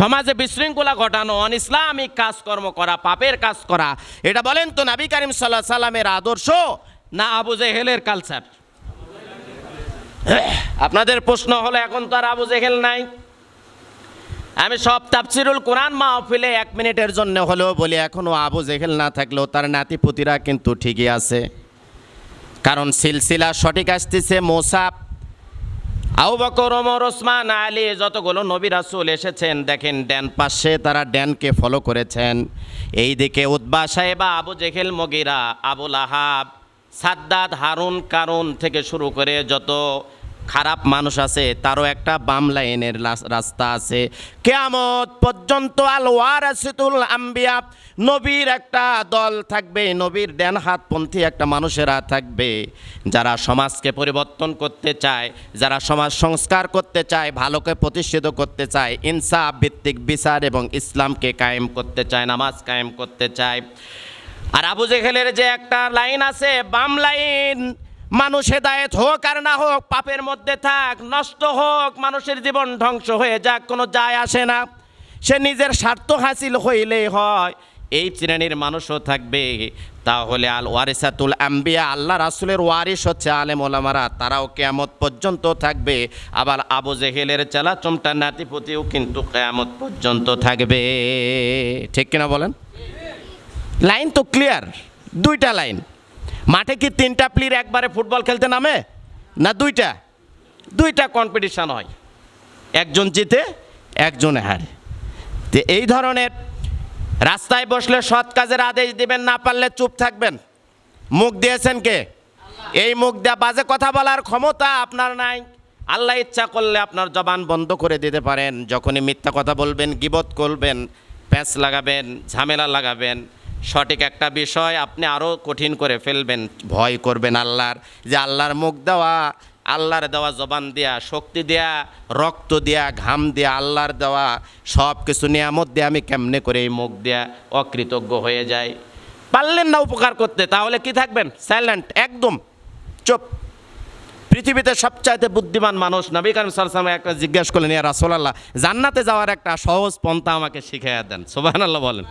সমাজে বিশৃঙ্খলা ঘটানো অন ইসলামিক কাজকর্ম করা, পাপের কাজ করা, এটা বলেন তো নবী করিম সাল্লাহ সাল্লামের আদর্শ না আবু জেহেলের কালচার আপনাদের প্রশ্ন হলো, এখন তো আর আবু জেহেল নাই। আমি সব তাফসিরুল কোরআন মাহফিলে এক মিনিটের জন্য হলেও বলি এখনও আবু জেহেল না থাকলেও তার নাতিপুতিরা কিন্তু ঠিকই আছে। কারণ সিলসিলা সঠিক আসতেছে মোসাফ আবু বকর, ওমর, ওসমান, আলী যতগুলো নবী রাসুল এসেছেন, দেখেন ড্যান পাশে তারা ড্যানকে ফলো করেছেন। এই দিকে উদ্বা সাহেবা, আবু জেহেল মগিরা, আবুল আহাব সাদ্দাদ হারুন, কারুন থেকে শুরু করে যত খারাপ মানুষ আছে, তারও একটা বাম লাইনের রাস্তা আছে। কেয়ামত পর্যন্ত আল ওয়ারাসিতুল আম্বিয়া, নবীর একটা দল থাকবে, নবীর ড্যান হাতপন্থী একটা মানুষেরা থাকবে। যারা সমাজকে পরিবর্তন করতে চায়, যারা সমাজ সংস্কার করতে চায়, ভালোকে প্রতিষ্ঠিত করতে চায়, ইনসাফ ভিত্তিক বিচার এবং ইসলামকে কায়েম করতে চায়, নামাজ কায়েম করতে চায়। আর আবু জেহেলের যে একটা লাইন আছে, বাম লাইন মানুষ হেদায়েত হোক আর না হোক, পাপের মধ্যে থাক, নষ্ট হোক, মানুষের জীবন ধ্বংস হয়ে যাক, কোনো যায় আসে না। সে নিজের স্বার্থ হাসিল হইলেই হয়, এই শ্রেণির মানুষও থাকবে। তাহলে আল ওয়ারিসাতুল আম্বিয়া, আল্লাহ রাসুলের ওয়ারিস হচ্ছে আলেম ওলামারা, তারাও কেয়ামত পর্যন্ত থাকবে। আবার আবু জেহেলের চালা চমটা নাতিপতিও কিন্তু কেয়ামত পর্যন্ত থাকবে। ঠিক কিনা বলেন? লাইন তো ক্লিয়ার, দুইটা লাইন। মাঠে কি তিনটা প্লেয়ার একবারে ফুটবল খেলতে নামে? না দুইটা? দুইটা কম্পিটিশন হয়। একজন জিতে, একজনে হারে। তো এই ধরনের রাস্তায় বসলে সৎ কাজের আদেশ দিবেন, না পারলে চুপ থাকবেন। মুখ দিয়েছেন কে? এই মুখ দেওয়া বাজে কথা বলার ক্ষমতা আপনার নাই। আল্লাহ ইচ্ছা করলে আপনার জবান বন্ধ করে দিতে পারেন। যখনই মিথ্যা কথা বলবেন, গিবত করবেন, প্যাঁচ লাগাবেন, ঝামেলা লাগাবেন সঠিক একটা বিষয় আপনি আরও কঠিন করে ফেলবেন, ভয় করবেন আল্লাহর। যে আল্লাহর মুখ দেওয়া, আল্লাহর দেওয়া জবান দেয়া, শক্তি দেয়া, রক্ত দেয়া, ঘাম দেয়া, আল্লাহর দেওয়া সব কিছু নিয়ামত দিয়ে আমি কেমনে করে এই মুখ দেয়া অকৃতজ্ঞ হয়ে যাই? পারলেন না উপকার করতে, তাহলে কি থাকবেন? সাইলেন্ট একদম, চুপ। পৃথিবীতে সবচাইতে বুদ্ধিমান মানুষ নবী কারিম সালসালাম একটা জিজ্ঞেস করলেন, ইয়া রাসূলুল্লাহ, জান্নাতে যাওয়ার একটা সহজ পন্থা আমাকে শিখিয়ে দেন। সুবহানাল্লাহ বলেন।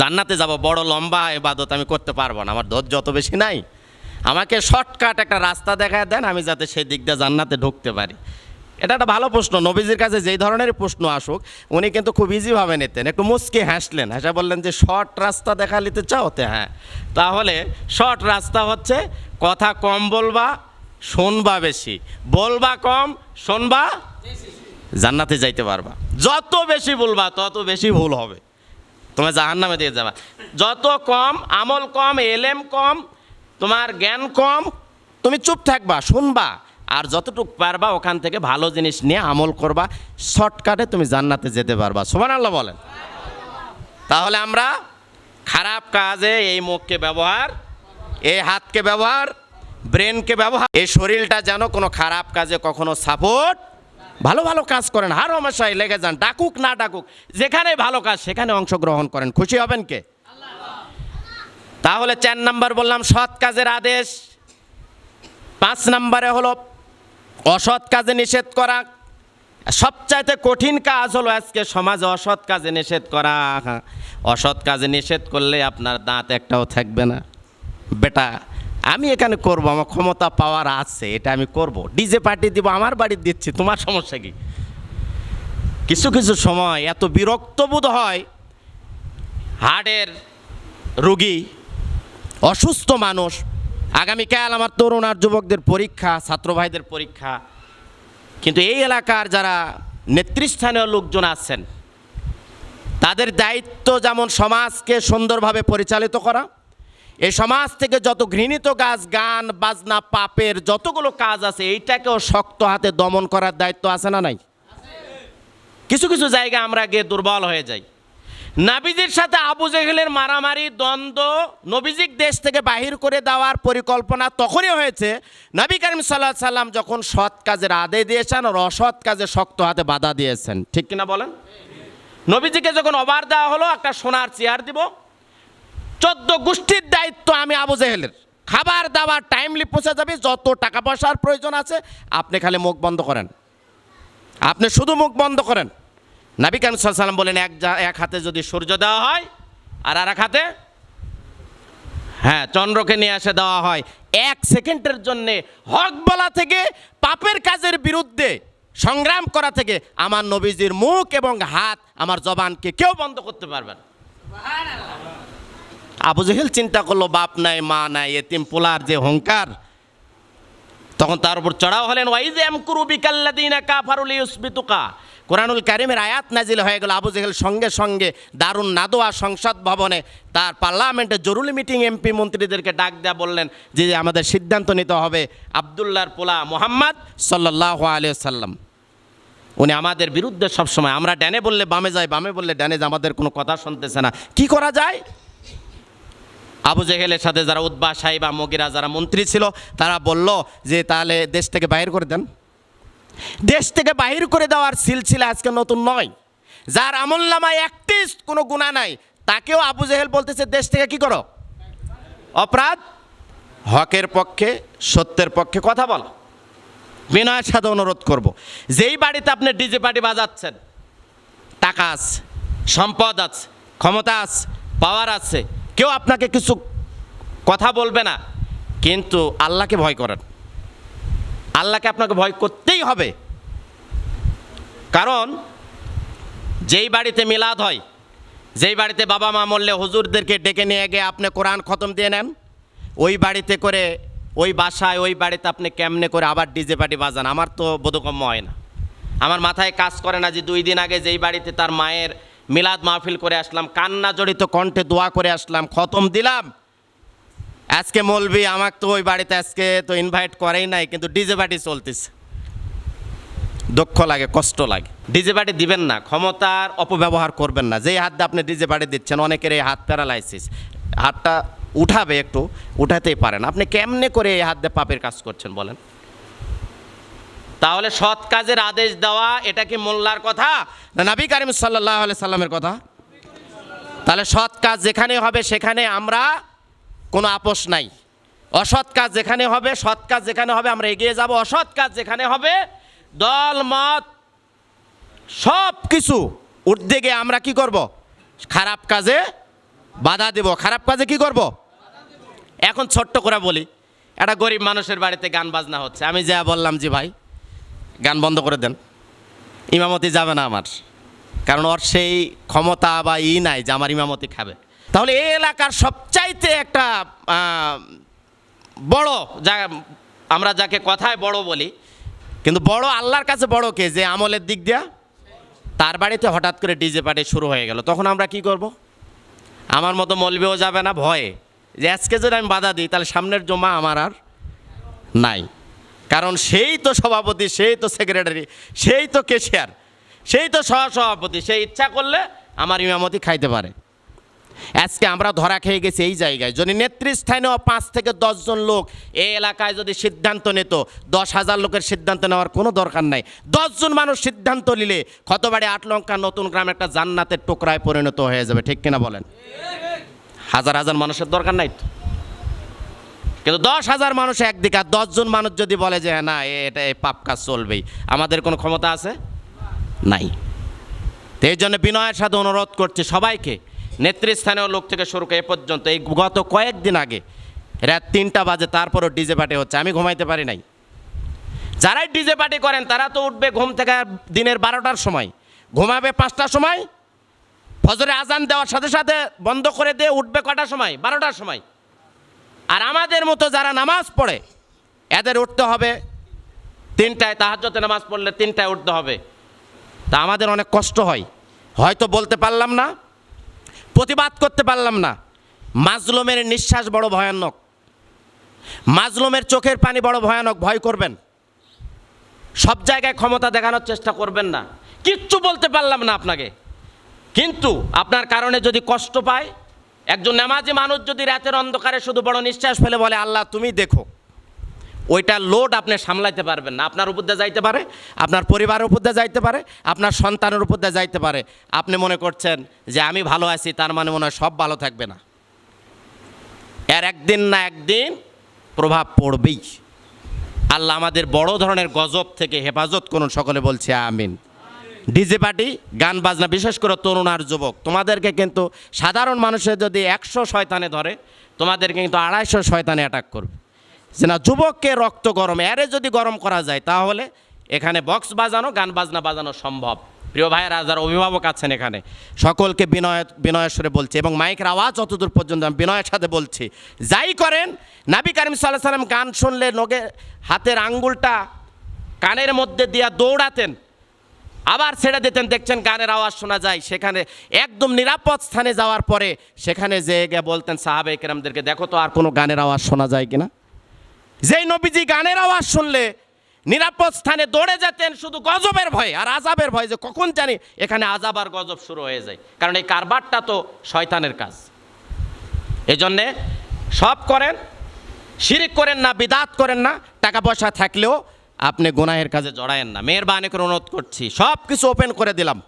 জান্নাতে যাব, বড় লম্বা ইবাদত আমি করতে পারব না, আমার ধৈর্য অত বেশি নাই। আমাকে শর্টকাট একটা রাস্তা দেখা দেন, আমি যাতে সেই দিক দিয়ে জান্নাতে ঢুকতে পারি। এটা একটা ভালো প্রশ্ন, নবীজির কাছে যেই ধরনের প্রশ্ন আসুক, উনি কিন্তু খুব ইজিভাবে নিতেন, একটু মুচকে হাসলেন, হাসা বললেন যে, শর্ট রাস্তা দেখা নিতে চাও তে? হ্যাঁ তাহলে শর্ট রাস্তা হচ্ছে, কথা কম বলবা, শুনবা বেশি, বলবা কম, শুনবা, জান্নাতে যাইতে পারবা। যত বেশি বলবা, তত বেশি ভুল হবে। তোমার জাহান নামে দিয়ে যাবা। যত কম, আমল কম, এলেম কম, তোমার জ্ঞান কম, তুমি চুপ থাকবা, শুনবা, আর যতটুকু পারবা ওখান থেকে ভালো জিনিস নিয়ে আমল করবা, শর্টকাটে তুমি জান্নাতে যেতে পারবা। সোমান আল্লাহ বলেন। তাহলে আমরা খারাপ কাজে এই মুখকে ব্যবহার এই হাতকে ব্যবহার, ব্রেনকে ব্যবহার এই শরীরটা যেন কোনো খারাপ কাজে কখনো সাপোর্ট ভালো ভালো কাজ করেন, হার হমেশায় লেগে যান, ডাকুক না ডাকুক, যেখানে ভালো কাজ সেখানে অংশগ্রহণ করেন, খুশি হবেন কে? তাহলে চার নাম্বার বললাম, সৎ কাজের আদেশ। পাঁচ নাম্বারে হলো, অসৎ কাজে নিষেধ করা। সবচাইতে কঠিন কাজ হলো আজকে সমাজে অসৎ কাজে নিষেধ করা। অসৎ কাজে নিষেধ করলে আপনার দাঁত একটাও থাকবে না। বেটা আমি এখানে করব, আমার ক্ষমতা পাওয়ার আছে, এটা আমি করব। ডিজে পার্টি দিব, আমার বাড়ি দিচ্ছি, তোমার সমস্যা কি? কিছু কিছু সময় এত বিরক্ত বোধ হয়, হার্টের রুগী, অসুস্থ মানুষ। আগামীকাল আমার তরুণ আর যুবকদের পরীক্ষা, ছাত্র ভাইদের পরীক্ষা। কিন্তু এই এলাকার যারা নেতৃস্থানীয় লোকজন আছেন, তাদের দায়িত্ব যেমন সমাজকে সুন্দরভাবে পরিচালিত করা এই সমাজ থেকে যত ঘৃণিত কাজ গান, বাজনা, পাপের যতগুলো কাজ আছে, এইটাকেও শক্ত হাতে দমন করার দায়িত্ব আছে না নাই? কিছু কিছু জায়গা আমরা গিয়ে দুর্বল হয়ে যাই। নাবিজির সাথে আবু জেহেলের মারামারি, দ্বন্দ্ব নবীজিক দেশ থেকে বাহির করে দেওয়ার পরিকল্পনা তখনই হয়েছে, নবী করিম সাল্লাহ সাল্লাম যখন সৎ কাজের আদেশ দিয়েছেন আর অসৎ কাজে শক্ত হাতে বাধা দিয়েছেন। ঠিক কিনা বলেন? নবীজিকে যখন অবার দেওয়া হলো, একটা সোনার চেয়ার দিব চোদ্দ গোষ্ঠীর দায়িত্ব আমি আবু জেহেলের। খাবার দাবার টাইমলি পৌঁছে যাবে, যত টাকা পয়সার প্রয়োজন আছে, আপনি খালি মুখ বন্ধ করেন। আপনি শুধু মুখ বন্ধ করেন। নাবি কান সাল্লাম বলেন, এক এক হাতে যদি সূর্য দেওয়া হয়, আর আর এক হাতে? হ্যাঁ চন্দ্রকে নিয়ে এসে দেওয়া হয়। এক সেকেন্ডের জন্যে হক বলা থেকে, পাপের কাজের বিরুদ্ধে সংগ্রাম করা থেকে আমার নবীজির মুখ এবং হাত আমার জবানকে কেউ বন্ধ করতে পারবেন আবু জেহেল চিন্তা করল, বাপ নাই, মা নাই, এতিম পোলার যে হংকার তখন তার উপর চড়াও হলেন, ওয়াইজ ওয়াইজে আমকুরু বিকাল্লাদিনা কাফারুল ইউসবিতুকা কোরআনুল কারিমের আয়াত নাজিল হয়ে গেল আবু জেহেল সঙ্গে সঙ্গে দারুণ নাদোয়া সংসদ ভবনে। তার পার্লামেন্টে জরুরি মিটিং এমপি মন্ত্রীদেরকে ডাক দেয়া বললেন যে, আমাদের সিদ্ধান্ত নিতে হবে আবদুল্লাহর পোলা মোহাম্মদ সাল্লাহ আলিয়া সাল্লাম উনি আমাদের বিরুদ্ধে সবসময়, আমরা ড্যানে বললে বামে যাই বামে বললে ড্যানে আমাদের কোনো কথা শুনতেছে না। কি করা যায়? আবু জেহেলের সাথে যারা উদ্বা সাহিবা মগিরা যারা মন্ত্রী ছিল, তারা বলল যে তাহলে দেশ থেকে বাহির করে দেন। দেশ থেকে বাহির করে দেওয়ার সিলসিলা আজকে নতুন নয়। যার আমল নামায় একটি কোনো গুণা নাই। তাকেও আবু জেহেল বলতেছে, দেশ থেকে কি করো? অপরাধ? হকের পক্ষে, সত্যের পক্ষে কথা বলো। বিনয়ের সাথে অনুরোধ করব। যেই বাড়িতে আপনি ডিজে পার্টি বাজাচ্ছেন, টাকা আছে, সম্পদ আছে, ক্ষমতা আছে, পাওয়ার আছে কেউ আপনাকে কিছু কথা বলবে না, কিন্তু আল্লাহকে ভয় করেন। আল্লাহকে আপনাকে ভয় করতেই হবে। কারণ যেই বাড়িতে মিলাদ হয়, যেই বাড়িতে বাবা মা মরলে হুজুরদেরকে ডেকে নিয়ে গিয়ে আপনি কোরআন খতম দিয়ে নেন, ওই বাড়িতে করে, ওই বাসায়, ওই বাড়িতে আপনি কেমনে করে আবার ডিজে পার্টি বাজান? আমার তো বোধগম্য হয় না। আমার মাথায় কাজ করে না যে দুই দিন আগে যেই বাড়িতে তার মায়ের মিলাদ মাহফিল করে আসলাম, কান্না জড়িত কণ্ঠে দোয়া করে আসলাম, খতম দিলাম। আজকে মলবি আমাকে তো ওই বাড়িতে আজকে তো ইনভাইট করেই নাই, কিন্তু ডিজে পার্টি চলতেছে। দুঃখ লাগে, কষ্ট লাগে। ডিজে পার্টি দিবেন না, ক্ষমতার অপব্যবহার করবেন না। যেই হাত দিয়ে আপনি ডিজে পার্টি দিচ্ছেন, অনেকের এই হাত প্যারালাইসিস। হাতটা উঠাবে একটু, উঠাতেই পারেন। আপনি কেমনে করে এই হাত দিয়ে পাপের কাজ করছেন বলেন? তাহলে সৎ কাজের আদেশ দেওয়া, এটা কি মোল্লার কথা? না, নবী কারিম সাল্লাহ সাল্লামের কথা। তাহলে সৎ কাজ যেখানে হবে, সেখানে আমরা কোনো আপোষ নাই। অসৎ কাজ যেখানে হবে, সৎ কাজ যেখানে হবে, আমরা এগিয়ে যাব। অসৎ কাজ যেখানে হবে, দল, মত, সব কিছু গিয়ে আমরা কি করব? খারাপ কাজে বাধা দেব। খারাপ কাজে কি করব? এখন ছোট্ট করে বলি, একটা গরিব মানুষের বাড়িতে গান বাজনা হচ্ছে। আমি যা বললাম যে ভাই। গান বন্ধ করে দেন। ইমামতি যাবে না আমার। কারণ ওর সেই ক্ষমতা বা ই নাই যে আমার ইমামতি খাবে। তাহলে এই এলাকার সবচাইতে একটা বড় যা, আমরা যাকে কথায় বড় বলি, কিন্তু বড় আল্লাহর কাছে বড় কে? যে আমলের দিক দিয়া তার বাড়িতে হঠাৎ করে ডিজে পার্টি শুরু হয়ে গেল। তখন আমরা কি করব? আমার মতো মলবেও যাবে না, ভয়ে। যে আজকে যদি আমি বাধা দিই, তাহলে সামনের জমা আমার আর নাই। কারণ সেই তো সভাপতি, সেই তো সেক্রেটারি সেই তো কেশিয়ার সেই তো সহসভাপতি, সেই ইচ্ছা করলে আমার ইমামতি খাইতে পারে। আজকে আমরা ধরা খেয়ে গেছি এই জায়গায়। যদি নেতৃস্থানীয় পাঁচ থেকে দশজন লোক এই এলাকায় যদি সিদ্ধান্ত নিত, দশ হাজার লোকের সিদ্ধান্ত নেওয়ার কোনো দরকার নাই। দশজন মানুষ সিদ্ধান্ত নিলে ক্ষতবাড়ি আট লঙ্কা নতুন গ্রাম একটা জান্নাতের টুকরায় পরিণত হয়ে যাবে, ঠিক কিনা বলেন? হাজার হাজার মানুষের দরকার নাই তো? কিন্তু দশ হাজার মানুষ একদিকে আর দশজন মানুষ যদি বলে যে না, এ- এটা এই পাপ কাজ চলবেই। আমাদের কোনো ক্ষমতা আছে? নাই। তো এই জন্য বিনয়ের সাথে অনুরোধ করছি সবাইকে, নেতৃস্থানীয় লোক থেকে শুরু করে এ পর্যন্ত, এই গত কয়েকদিন আগে, রাত তিনটা বাজে, তারপরও ডিজে পার্টি হচ্ছে, আমি ঘুমাইতে পারি নাই। যারাই ডিজে পার্টি করেন, তারা তো উঠবে ঘুম থেকে দিনের বারোটার সময়, ঘুমাবে পাঁচটার সময়, ফজরে আজান দেওয়ার সাথে সাথে বন্ধ করে দিয়ে উঠবে কটার সময়? বারোটার সময়। আর আমাদের মতো যারা নামাজ পড়ে, এদের উঠতে হবে। তিনটায় তাহাজ্জতে নামাজ পড়লে তিনটায় উঠতে হবে। তা আমাদের অনেক কষ্ট হয়। হয়তো বলতে পারলাম না, প্রতিবাদ করতে পারলাম না। মাজলুমের নিঃশ্বাস বড় ভয়ানক। মাজলুমের চোখের পানি বড় ভয়ানক, ভয় করবেন। সব জায়গায় ক্ষমতা দেখানোর চেষ্টা করবেন না। কিচ্ছু বলতে পারলাম না আপনাকে। কিন্তু আপনার কারণে যদি কষ্ট পায় একজন নামাজি মানুষ যদি রাতের অন্ধকারে শুধু বড় নিঃশ্বাস ফেলে বলে, আল্লাহ, তুমি দেখো, ওইটা লোড আপনি সামলাইতে পারবেন না। আপনার উপর দিয়ে যাইতে পারে, আপনার পরিবারের উপর দিয়ে যাইতে পারে, আপনার সন্তানের উপর দিয়ে যাইতে পারে। আপনি মনে করছেন যে আমি ভালো আছি, তার মানে মনে হয় সব ভালো থাকবে না। এর একদিন না একদিন প্রভাব পড়বেই। আল্লাহ আমাদের বড় ধরনের গজব থেকে হেফাজত করুন, সকলে বলছে আমিন। ডিজে পার্টি, গান বাজনা, বিশেষ করে তরুণ আর যুবক, তোমাদেরকে কিন্তু সাধারণ মানুষের যদি একশো শয়তানে ধরে তোমাদেরকে কিন্তু আড়াইশো শয়তানে অ্যাটাক করবে। যে না, যুবককে রক্ত গরম, এরে যদি গরম করা যায়, তাহলে এখানে বক্স বাজানো, গান বাজনা বাজানো সম্ভব। প্রিয় ভাইয়েরা, যারা অভিভাবক আছেন এখানে, সকলকে বিনয় বিনয়েশ্বরে বলছি এবং মাইকের আওয়াজ যতদূর পর্যন্ত আমি বিনয়ের সাথে বলছি, যাই করেন, নাবি কারিম সাল্লাহ সাল্লাম গান শুনলে নগে, হাতের আঙ্গুলটা কানের মধ্যে দিয়া দৌড়াতেন আবার ছেড়ে দিতেন, দেখছেন গানের আওয়াজ শোনা যায়। সেখানে একদম নিরাপদ স্থানে যাওয়ার পরে সেখানে যেয়ে গিয়ে বলতেন সাহাবে কেরামদেরকে, দেখো তো আর কোনো গানের আওয়াজ শোনা যায় কিনা? যেই নবীজি গানের আওয়াজ শুনলে নিরাপদ স্থানে দৌড়ে যেতেন শুধু গজবের ভয়, আর আজাবের ভয় যে কখন জানি এখানে আজাব আর গজব শুরু হয়ে যায়। কারণ এই কারবারটা তো শয়তানের কাজ। এই জন্যে সব করেন, শিরিক করেন না, বিদাত করেন না, টাকা পয়সা থাকলেও আপনি গুনাহের কাজে জড়ায়েন না। মেয়েরবানি করে অনুরোধ করছি সব কিছু ওপেন করে দিলাম।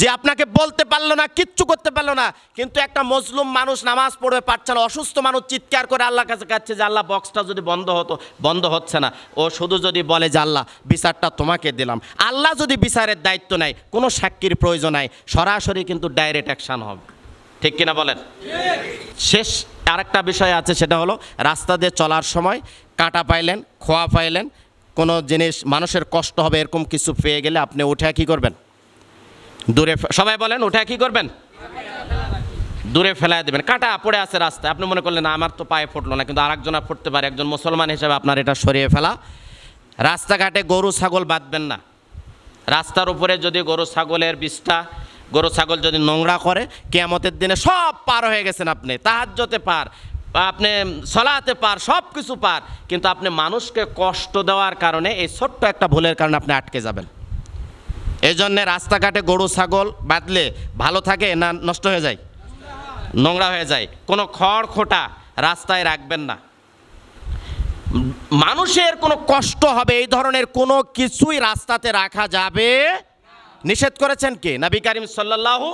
যে আপনাকে বলতে পারল না, কিচ্ছু করতে পারল না, কিন্তু একটা মজলুম মানুষ নামাজ পড়বে, পারছে না, অসুস্থ মানুষ চিৎকার করে আল্লাহর কাছে কাছে যে আল্লাহ বক্সটা যদি বন্ধ হতো, বন্ধ হচ্ছে না। ও শুধু যদি বলে যে আল্লাহ, বিচারটা তোমাকে দিলাম। আল্লাহ যদি বিচারের দায়িত্ব নেয়, কোনো সাক্ষীর প্রয়োজন নাই, সরাসরি কিন্তু ডাইরেক্ট অ্যাকশান হবে। ঠিক কিনা বলেন? শেষ আরেকটা বিষয় আছে, সেটা হলো, রাস্তা দিয়ে চলার সময় কাঁটা পাইলেন, খোয়া পাইলেন কোনো জিনিস মানুষের কষ্ট হবে, এরকম কিছু পেয়ে গেলে আপনি উঠে কি করবেন? দূরে সবাই বলেন, উঠে কি করবেন? দূরে ফেলায় দেবেন। কাঁটা পড়ে আছে রাস্তায়। আপনি মনে করলেন, আমার তো পায়ে ফুটলো না। কিন্তু আরেকজনা ফুটতে পারে। একজন মুসলমান হিসেবে আপনার এটা সরিয়ে ফেলা। রাস্তাঘাটে গরু, ছাগল বাঁধবেন না। রাস্তার উপরে যদি গরু, ছাগলের বিষটা গরু, ছাগল যদি নোংরা করে, কেয়ামতের দিনে সব পার হয়ে গেছেন আপনি। তাহাজ্যতে পার। আপনি সলাতে পার সব কিছু পার, কিন্তু আপনি মানুষকে কষ্ট দেওয়ার কারণে এই ছোট্ট একটা ভুলের কারণে আপনি আটকে যাবেন। এই জন্যে রাস্তাঘাটে গরু, ছাগল বাঁধলে ভালো থাকে না নষ্ট হয়ে যায়? নোংরা হয়ে যায়। কোনো খড় খোটা রাস্তায় রাখবেন না। মানুষের কোনো কষ্ট হবে, এই ধরনের কোনো কিছুই রাস্তাতে রাখা যাবে নিষেধ করেছেন কে? নবী করিম সাল্লাল্লাহু